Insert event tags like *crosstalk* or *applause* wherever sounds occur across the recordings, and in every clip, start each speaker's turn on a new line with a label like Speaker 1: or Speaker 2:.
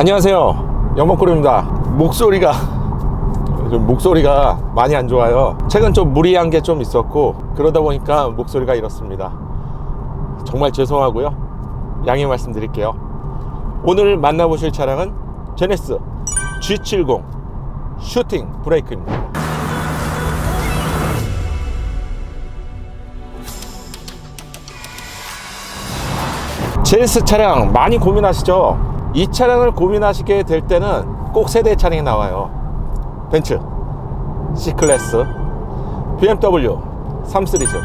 Speaker 1: 안녕하세요. 영목구름입니다. 목소리가 좀 목소리가 많이 안 좋아요. 최근 좀 무리한 게 좀 있었고 그러다 보니까 목소리가 이렇습니다. 정말 죄송하고요. 양해 말씀드릴게요. 오늘 만나보실 차량은 제네스 G70 슈팅 브레이크입니다. 제네스 차량 많이 고민하시죠? 이 차량을 고민하시게 될 때는 꼭 세대 차량이 나와요. 벤츠, C클래스, BMW 3 시리즈,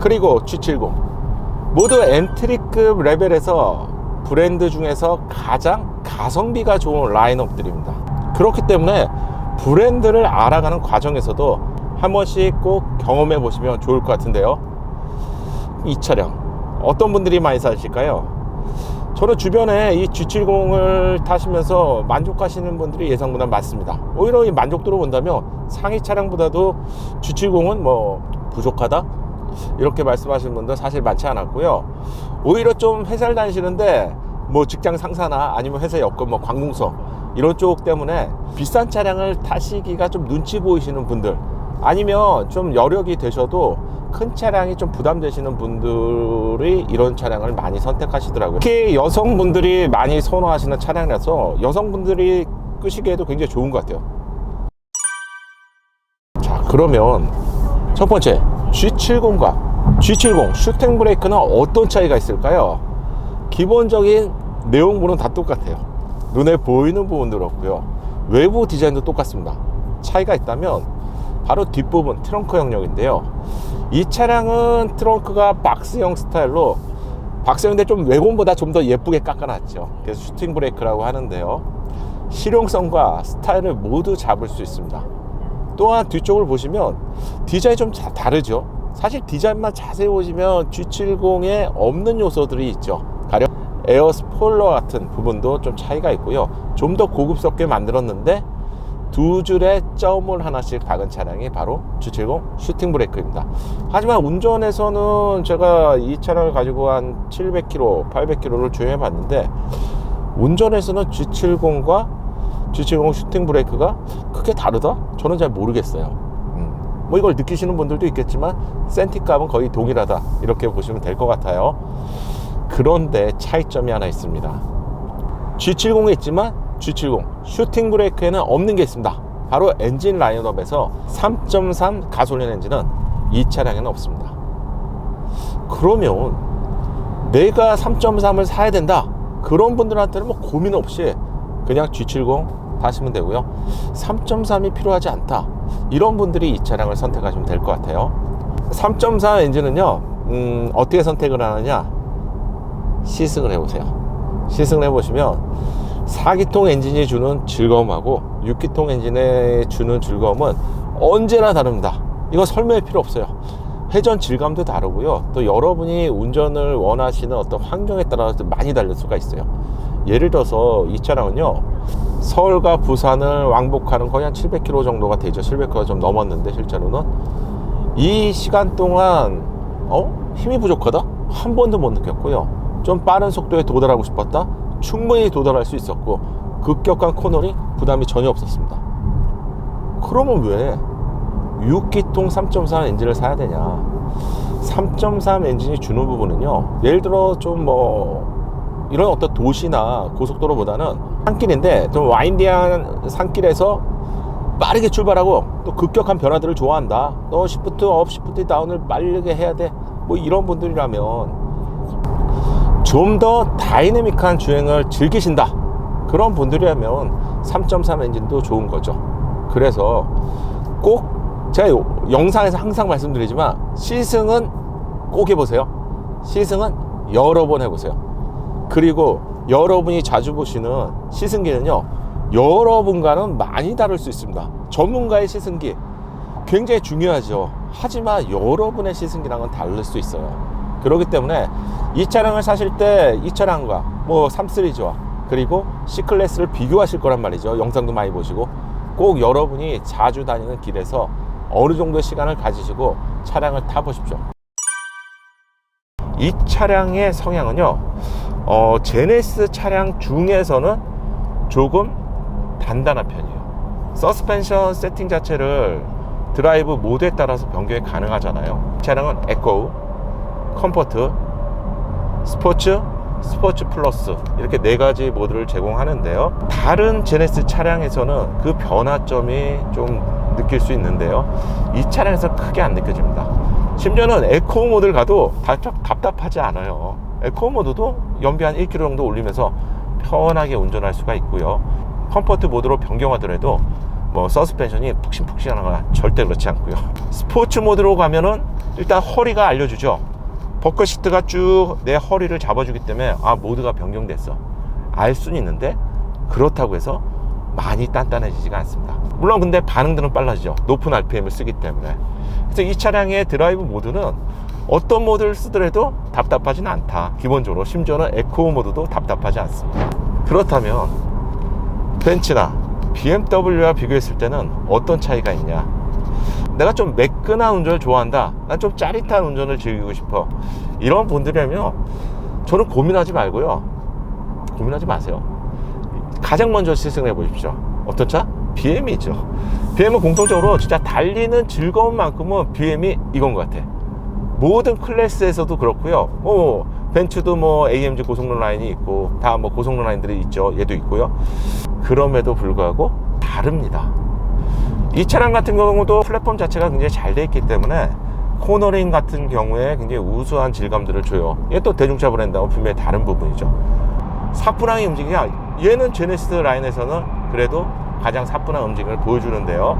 Speaker 1: 그리고 G70 모두 엔트리급 레벨에서 브랜드 중에서 가장 가성비가 좋은 라인업들입니다. 그렇기 때문에 브랜드를 알아가는 과정에서도 한 번씩 꼭 경험해 보시면 좋을 것 같은데요. 이 차량 어떤 분들이 많이 사실까요? 저는 주변에 이 G70을 타시면서 만족하시는 분들이 예상보다 많습니다. 오히려 이 만족도로 본다면 상위 차량보다도 G70은 뭐 부족하다? 이렇게 말씀하시는 분들 사실 많지 않았고요. 오히려 좀 회사를 다니시는데 뭐 직장 상사나 아니면 회사 여건 뭐 관공서 이런 쪽 때문에 비싼 차량을 타시기가 좀 눈치 보이시는 분들 아니면 좀 여력이 되셔도 큰 차량이 좀 부담되시는 분들이 이런 차량을 많이 선택하시더라고요. 특히 여성분들이 많이 선호하시는 차량이라서 여성분들이 끄시기에도 굉장히 좋은 것 같아요. 자, 그러면 첫 번째 G70과 G70 슈팅 브레이크는 어떤 차이가 있을까요? 기본적인 내용물은 다 똑같아요. 눈에 보이는 부분도 없고요. 외부 디자인도 똑같습니다. 차이가 있다면 바로 뒷부분 트렁크 영역인데요. 이 차량은 트렁크가 박스형 스타일로 박스형인데 좀 외관보다 좀 더 예쁘게 깎아놨죠. 그래서 슈팅 브레이크라고 하는데요. 실용성과 스타일을 모두 잡을 수 있습니다. 또한 뒤쪽을 보시면 디자인이 좀 자- 다르죠. 사실 디자인만 자세히 보시면 G70에 없는 요소들이 있죠. 가령 에어 스포일러 같은 부분도 좀 차이가 있고요. 좀 더 고급스럽게 만들었는데 두 줄의 점을 하나씩 박은 차량이 바로 G70 슈팅 브레이크입니다. 하지만 운전에서는 제가 이 차량을 가지고 한 700km, 800km를 주행해 봤는데 운전에서는 G70과 G70 슈팅 브레이크가 크게 다르다? 저는 잘 모르겠어요. 음, 뭐 이걸 느끼시는 분들도 있겠지만 센티 값은 거의 동일하다 이렇게 보시면 될 것 같아요. 그런데 차이점이 하나 있습니다. G70에 있지만 G70 슈팅 브레이크에는 없는 게 있습니다. 바로 엔진 라인업에서 3.3 가솔린 엔진은 이 차량에는 없습니다. 그러면 내가 3.3을 사야 된다. 그런 분들한테는 뭐 고민 없이 그냥 G70 타시면 되고요. 3.3이 필요하지 않다. 이런 분들이 이 차량을 선택하시면 될 것 같아요. 3.4 엔진은요, 음, 어떻게 선택을 하느냐? 시승을 해보세요. 시승을 해보시면 4기통 엔진이 주는 즐거움하고 6기통 엔진에 주는 즐거움은 언제나 다릅니다. 이거 설명할 필요 없어요. 회전 질감도 다르고요. 또 여러분이 운전을 원하시는 어떤 환경에 따라서 많이 다를 수가 있어요. 예를 들어서 이 차량은요, 서울과 부산을 왕복하는 거의 한 700km 정도가 되죠. 700km 좀 넘었는데, 실제로는. 이 시간 동안, 어? 힘이 부족하다? 한 번도 못 느꼈고요. 좀 빠른 속도에 도달하고 싶었다? 충분히 도달할 수 있었고, 급격한 코너링 부담이 전혀 없었습니다. 그러면 왜 6기통 3.3 엔진을 사야 되냐? 3.3 엔진이 주는 부분은요. 예를 들어 좀 뭐 이런 어떤 도시나 고속도로보다는 산길인데 좀 와인디한 산길에서 빠르게 출발하고 또 급격한 변화들을 좋아한다. 너 시프트 업, 시프트 다운을 빠르게 해야 돼. 뭐 이런 분들이라면 좀 더 다이내믹한 주행을 즐기신다. 그런 분들이라면 3.3 엔진도 좋은 거죠. 그래서 꼭 제가 요- 영상에서 항상 말씀드리지만 시승은 꼭 해보세요. 시승은 여러 번 해보세요. 그리고 여러분이 자주 보시는 시승기는요, 여러분과는 많이 다를 수 있습니다. 전문가의 시승기 굉장히 중요하죠. 하지만 여러분의 시승기랑은 다를 수 있어요. 그렇기 때문에 이 차량을 사실 때 이 차량과 뭐 3 시리즈와 그리고 C 클래스를 비교하실 거란 말이죠. 영상도 많이 보시고 꼭 여러분이 자주 다니는 길에서 어느 정도의 시간을 가지시고 차량을 타보십시오. 이 차량의 성향은요, 어, 제네스 차량 중에서는 조금 단단한 편이에요. 서스펜션 세팅 자체를 드라이브 모드에 따라서 변경이 가능하잖아요. 차량은 에코, 컴포트, 스포츠, 스포츠 플러스 이렇게 네 가지 모드를 제공하는데요. 다른 제네스 차량에서는 그 변화점이 좀 느낄 수 있는데요. 이 차량에서 크게 안 느껴집니다. 심지어는 에코 모드를 가도 답답, 답답 하지 않아요. 에코 모드도 연비 한 1km 정도 올리면서 편하게 운전할 수가 있고요. 컴포트 모드로 변경하더라도 뭐 서스펜션이 푹신푹신하거나 절대 그렇지 않고요. 스포츠 모드로 가면은 일단 허리가 알려주죠. 버커 시트가 쭉 내 허리를 잡아주기 때문에 아 모드가 변경됐어. 알 수는 있는데 그렇다고 해서 많이 단단해지지가 않습니다. 물론 근데 반응들은 빨라지죠. 높은 RPM을 쓰기 때문에. 그래서 이 차량의 드라이브 모드는 어떤 모드를 쓰더라도 답답하진 않다. 기본적으로 심지어는 에코 모드도 답답하지 않습니다. 그렇다면 벤츠나 BMW와 비교했을 때는 어떤 차이가 있냐 내가 좀 매끈한 운전을 좋아한다. 난 좀 짜릿한 운전을 즐기고 싶어. 이런 분들이라면 저는 고민하지 말고요. 고민하지 마세요. 가장 먼저 시승해 보십시오. 어떤 차? BM이죠. BM은 공통적으로 진짜 달리는 즐거움만큼은 BM이 이건 것 같아. 모든 클래스에서도 그렇고요. 뭐 벤츠도 뭐 AMG 고속로 라인이 있고 다 뭐 고속로 라인들이 있죠. 얘도 있고요. 그럼에도 불구하고 다릅니다. 이 차량 같은 경우도 플랫폼 자체가 굉장히 잘 돼 있기 때문에 코너링 같은 경우에 굉장히 우수한 질감들을 줘요. 얘또 대중차 브랜드하고 분명히 다른 부분이죠. 사뿐하게 움직이냐? 얘는 제네시스 라인에서는 그래도 가장 사뿐한 움직임을 보여주는데요.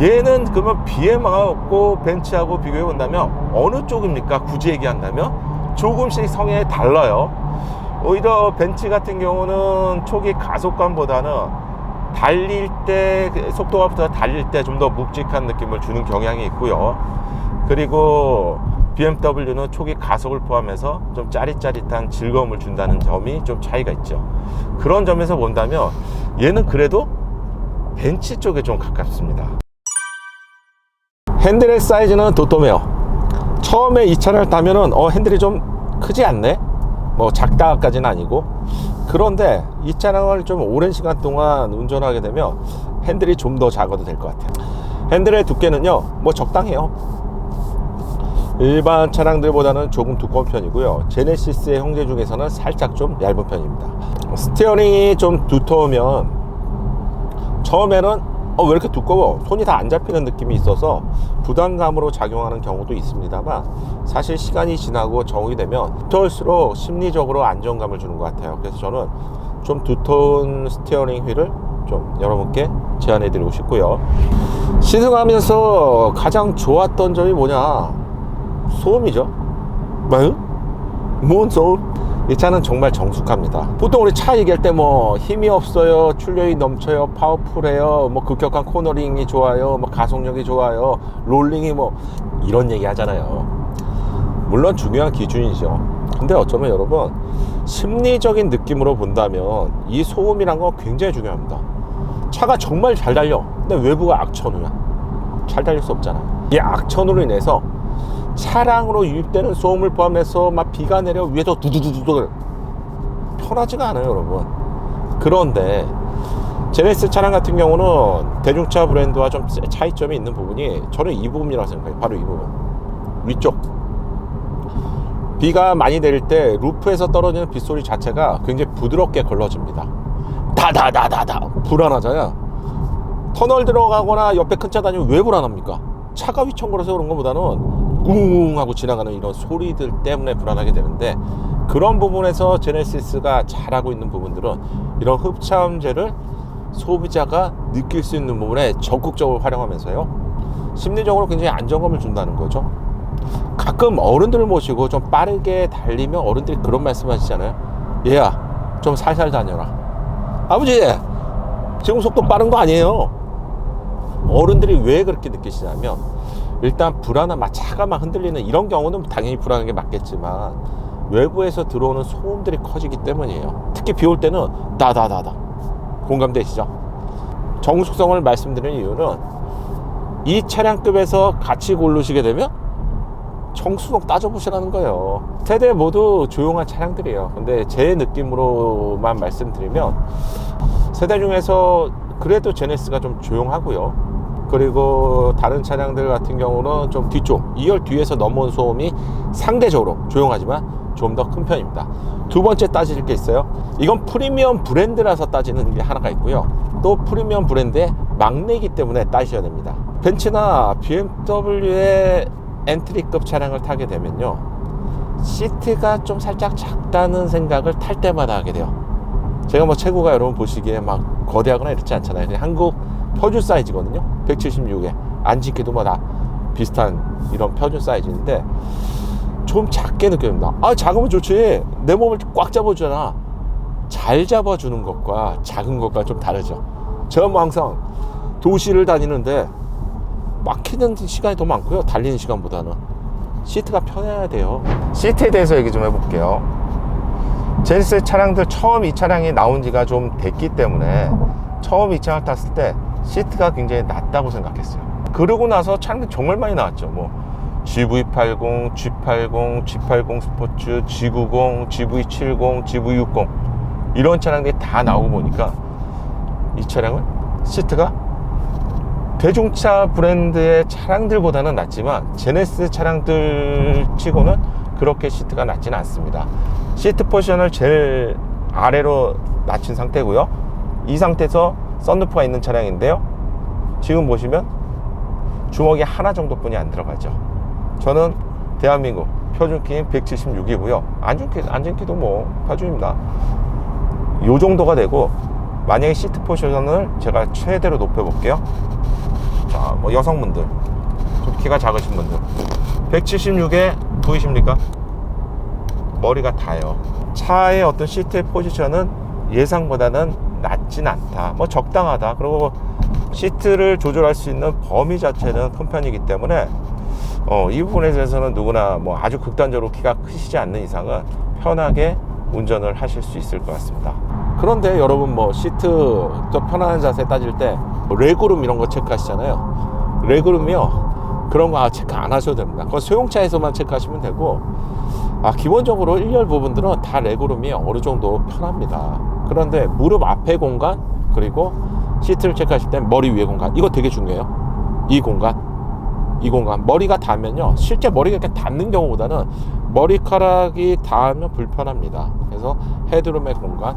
Speaker 1: 얘는 그러면 BM하고 벤츠하고 비교해 본다면 어느 쪽입니까? 굳이 얘기한다면 조금씩 성향이 달라요. 오히려 벤츠 같은 경우는 초기 가속감보다는 달릴 때 속도가 붙어 달릴 때 좀 더 묵직한 느낌을 주는 경향이 있고요. 그리고 BMW는 초기 가속을 포함해서 좀 짜릿짜릿한 즐거움을 준다는 점이 좀 차이가 있죠. 그런 점에서 본다면 얘는 그래도 벤츠 쪽에 좀 가깝습니다. 핸들의 사이즈는 도톰해요. 처음에 이 차를 타면은 어 핸들이 좀 크지 않네. 뭐 작다까지는 아니고 그런데 이 차량을 좀 오랜 시간 동안 운전하게 되면 핸들이 좀 더 작아도 될 것 같아요. 핸들의 두께는요, 뭐 적당해요. 일반 차량들보다는 조금 두꺼운 편이고요. 제네시스의 형제 중에서는 살짝 좀 얇은 편입니다. 스티어링이 좀 두터우면 처음에는 어, 왜 이렇게 두꺼워? 손이 다 안 잡히는 느낌이 있어서 부담감으로 작용하는 경우도 있습니다만 사실 시간이 지나고 적응이 되면 두터울수록 심리적으로 안정감을 주는 것 같아요. 그래서 저는 좀 두터운 스티어링 휠을 좀 여러분께 제안해 드리고 싶고요. 시승하면서 가장 좋았던 점이 뭐냐? 소음이죠. 뭐? 뭔 소음? 이 차는 정말 정숙합니다. 보통 우리 차 얘기할 때 뭐 힘이 없어요, 출력이 넘쳐요, 파워풀해요, 뭐 급격한 코너링이 좋아요, 뭐 가속력이 좋아요, 롤링이 뭐 이런 얘기 하잖아요. 물론 중요한 기준이죠. 근데 어쩌면 여러분 심리적인 느낌으로 본다면 이 소음이란 건 굉장히 중요합니다. 차가 정말 잘 달려. 근데 외부가 악천후야. 잘 달릴 수 없잖아. 이 악천후로 인해서 차량으로 유입되는 소음을 포함해서 막 비가 내려 위에서 두두두두두 편하지가 않아요, 여러분. 그런데 제네시스 차량 같은 경우는 대중차 브랜드와 좀 차이점이 있는 부분이 저는 이 부분이라고 생각해요. 바로 이 부분. 위쪽. 비가 많이 내릴 때 루프에서 떨어지는 빗소리 자체가 굉장히 부드럽게 걸러집니다. 다다다다다 불안하잖아요. 터널 들어가거나 옆에 큰 차 다니면 왜 불안합니까? 차가 휘청거려서 그런 것보다는 웅 하고 지나가는 이런 소리들 때문에 불안하게 되는데 그런 부분에서 제네시스가 잘하고 있는 부분들은 이런 흡차음제를 소비자가 느낄 수 있는 부분에 적극적으로 활용하면서요 심리적으로 굉장히 안정감을 준다는 거죠. 가끔 어른들을 모시고 좀 빠르게 달리면 어른들이 그런 말씀 하시잖아요 얘야 좀 살살 다녀라 아버지 지금 속도 빠른 거 아니에요. 어른들이 왜 그렇게 느끼시냐면 일단 불안한 막 차가 막 흔들리는 이런 경우는 당연히 불안한 게 맞겠지만 외부에서 들어오는 소음들이 커지기 때문이에요. 특히 비 올 때는 다다다다 공감되시죠? 정숙성을 말씀드리는 이유는 이 차량급에서 같이 고르시게 되면 정수성 따져보시라는 거예요. 세대 모두 조용한 차량들이에요. 근데 제 느낌으로만 말씀드리면 세대 중에서 그래도 제네스가 좀 조용하고요. 그리고 다른 차량들 같은 경우는 좀 뒤쪽 2열 뒤에서 넘어온 소음이 상대적으로 조용하지만 좀 더 큰 편입니다. 두 번째 따질 게 있어요. 이건 프리미엄 브랜드라서 따지는 게 하나가 있고요. 또 프리미엄 브랜드의 막내이기 때문에 따셔야 됩니다. 벤츠나 BMW의 엔트리급 차량을 타게 되면요. 시트가 좀 살짝 작다는 생각을 탈 때마다 하게 돼요. 제가 뭐 체구가 여러분 보시기에 막 거대하거나 이렇지 않잖아요. 한국 표준 사이즈거든요. 176에 앉기도 뭐다 비슷한 이런 표준 사이즈인데 좀 작게 느껴집니다. 아 작으면 좋지. 내 몸을 꽉 잡아주잖아. 잘 잡아주는 것과 작은 것과 좀 다르죠. 제가 뭐 항상 도시를 다니는데 막히는 시간이 더 많고요. 달리는 시간보다는 시트가 편해야 돼요. 시트에 대해서 얘기 좀 해볼게요. 제네시스 차량들 처음 이 차량이 나온 지가 좀 됐기 때문에 처음 이 차량을 탔을 때 시트가 굉장히 낮다고 생각했어요. 그러고 나서 차량들 정말 많이 나왔죠. 뭐 GV80, G80, G80 스포츠, G90, GV70, GV60 이런 차량들이 다 나오고 보니까 이 차량은 시트가 대중차 브랜드의 차량들보다는 낮지만 제네시스 차량들 치고는 그렇게 시트가 낮지는 않습니다. 시트 포지션을 제일 아래로 낮춘 상태고요. 이 상태에서 썬루프가 있는 차량인데요. 지금 보시면 주먹이 하나 정도뿐이 안 들어가죠. 저는 대한민국 표준키인 176이고요. 앉은키, 앉은키도 뭐 표준입니다. 요 정도가 되고 만약에 시트 포지션을 제가 최대로 높여 볼게요. 자, 뭐 여성분들, 좀 키가 작으신 분들, 176에 보이십니까? 머리가 다요. 차의 어떤 시트의 포지션은 예상보다는 낮진 않다. 뭐 적당하다. 그리고 시트를 조절할 수 있는 범위 자체는 큰 편이기 때문에 어, 이 부분에 대해서는 누구나 뭐 아주 극단적으로 키가 크시지 않는 이상은 편하게 운전을 하실 수 있을 것 같습니다. 그런데 여러분 뭐 시트 또 편안한 자세 따질 때뭐 레그룸 이런 거 체크하시잖아요. 레그룸이요. 그런 거 체크 안 하셔도 됩니다. 그건 소형차에서만 체크하시면 되고 아, 기본적으로 1열 부분들은 다 레그룸이 어느 정도 편합니다. 그런데 무릎 앞에 공간 그리고 시트를 체크하실 때 머리 위에 공간 이거 되게 중요해요. 이 공간 이 공간 머리가 닿으면요 실제 머리가 이렇게 닿는 경우보다는 머리카락이 닿으면 불편합니다. 그래서 헤드룸의 공간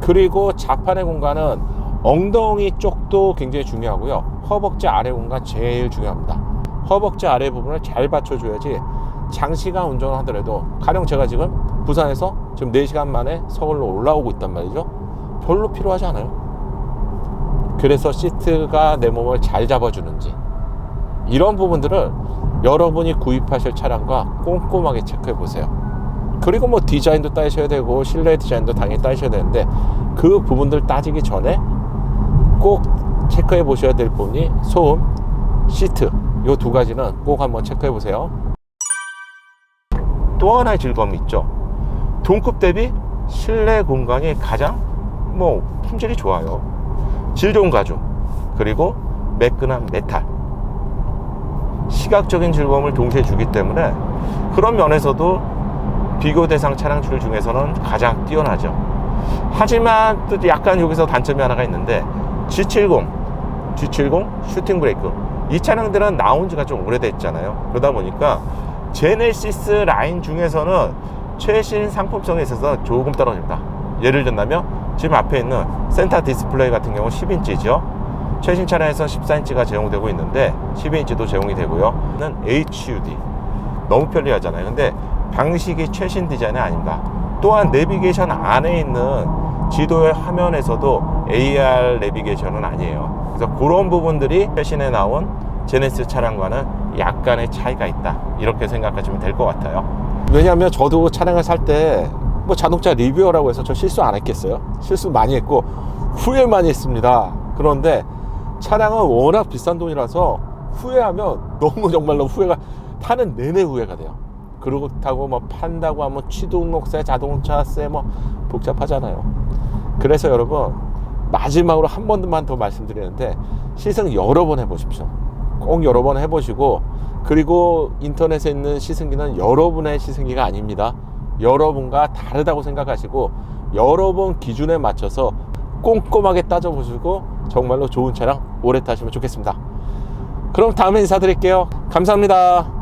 Speaker 1: 그리고 자판의 공간은 엉덩이 쪽도 굉장히 중요하고요. 허벅지 아래 공간 제일 중요합니다. 허벅지 아래 부분을 잘 받쳐줘야지 장시간 운전을 하더라도 가령 제가 지금 부산에서 지금 4시간 만에 서울로 올라오고 있단 말이죠. 별로 필요하지 않아요. 그래서 시트가 내 몸을 잘 잡아주는지 이런 부분들을 여러분이 구입하실 차량과 꼼꼼하게 체크해 보세요. 그리고 뭐 디자인도 따셔야 되고 실내 디자인도 당연히 따셔야 되는데 그 부분들 따지기 전에 꼭 체크해 보셔야 될 부분이 소음, 시트 이 두 가지는 꼭 한번 체크해 보세요. 또 하나의 즐거움이 있죠. 동급 대비 실내 공간이 가장 뭐 품질이 좋아요. 질 좋은 가죽 그리고 매끈한 메탈 시각적인 즐거움을 동시에 주기 때문에 그런 면에서도 비교 대상 차량들 중에서는 가장 뛰어나죠. 하지만 또 약간 여기서 단점이 하나가 있는데 G70, G70 슈팅 브레이크 이 차량들은 나온 지가 좀 오래됐잖아요. 그러다 보니까 제네시스 라인 중에서는 최신 상품성에 있어서 조금 떨어집니다. 예를 든다면 지금 앞에 있는 센터 디스플레이 같은 경우 10인치죠. 최신 차량에서 14인치가 제공되고 있는데 12인치도 제공이 되고요. 는 HUD 너무 편리하잖아요. 근데 방식이 최신 디자인이 아닙니다. 또한 내비게이션 안에 있는 지도의 화면에서도 AR 내비게이션은 아니에요. 그래서 그런 부분들이 최신에 나온 제네시스 차량과는 약간의 차이가 있다. 이렇게 생각하시면 될 것 같아요. 왜냐하면 저도 차량을 살 때 뭐 자동차 리뷰어라고 해서 저 실수 안 했겠어요. 실수 많이 했고 후회 많이 했습니다. 그런데 차량은 워낙 비싼 돈이라서 후회하면 *laughs* 너무 정말로 후회가 타는 내내 후회가 돼요. 그렇다고 뭐 판다고 하면 취등록세, 자동차세 뭐 복잡하잖아요. 그래서 여러분 마지막으로 한 번만 더 말씀드리는데 시승 여러 번 해보십시오. 꼭 여러 번 해보시고 그리고 인터넷에 있는 시승기는 여러분의 시승기가 아닙니다. 여러분과 다르다고 생각하시고 여러분 기준에 맞춰서 꼼꼼하게 따져보시고 정말로 좋은 차량 오래 타시면 좋겠습니다. 그럼 다음에 인사드릴게요. 감사합니다.